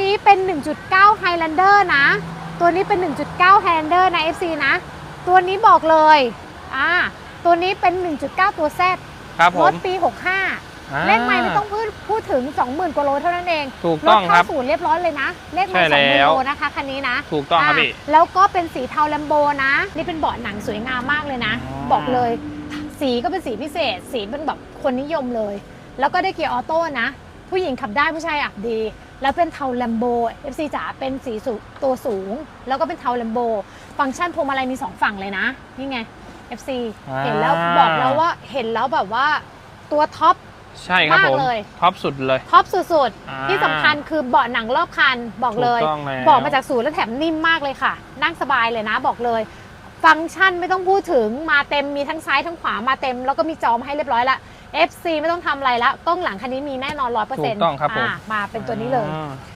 นี้เป็น 1.9 Highlander นะ ตัวนี้เป็น 1.9 Highlander นะ FC นะ ตัวนี้บอกเลย อ่า ตัวนี้เป็น 1.9 ตัว Z ครับผรมถปี 65อ่าเลขไม่ไม่ต้องพูดพูดถึง 20,000กว่าโลเท่านั้นเอง ถูกต้องถครัเข้าบศูนย์เรียบร้อยเลยนะ เลขไม่ใช่สองหมื่แล้นวโลนะคะคันนี้นะ ถูกต้องครับพี่อะแล้วก็เป็นสีเทาแลมโบนะ นี่เป็นเบาะหนังสวยงามมากเลยนะ อ๋อ บอกเลย สีก็เป็นสีพิเศษ สีเป็นแบบคนนิยมเลย แล้วก็ได้เกียร์ออโต้นะ ผู้หญิงขับได้ผู้ชายอะดี แล้วเป็นเทาแลมโบ FC จ๋าเป็นสีสูงตัวสูง แล้วก็เป็นเทาแลมโบ ฟังก์ชันพวงมาลัยมี 2 ฝั่งเลยนะ นี่ไง FC อ่าเห็นแล้วบอกแล้วว่าเห็นแล้วแบบว่าตัวท็อปใช่ครับผมมากเลยท็อปสุดเลยท็อปสุดอ่าๆที่สำคัญคือเบาะหนังรอบคันบอกเลยถูกต้องแล้วเบอกมาจากศูนย์แล้วแถมนิ่มมากเลยค่ะ นั่งสบายเลยนะบอกเลย ฟังก์ชันไม่ต้องพูดถึงมาเต็มมีทั้งซ้ายทั้งขวามาเต็ม แล้วก็มีจอมาให้เรียบร้อยละ FC ไม่ต้องทำอะไรละกล้องหลังคันนี้มีแน่นอนร้อยเปอร์ถูเซ็นต์กต้องครับผม มาเป็นตัวนี้เลย อ่า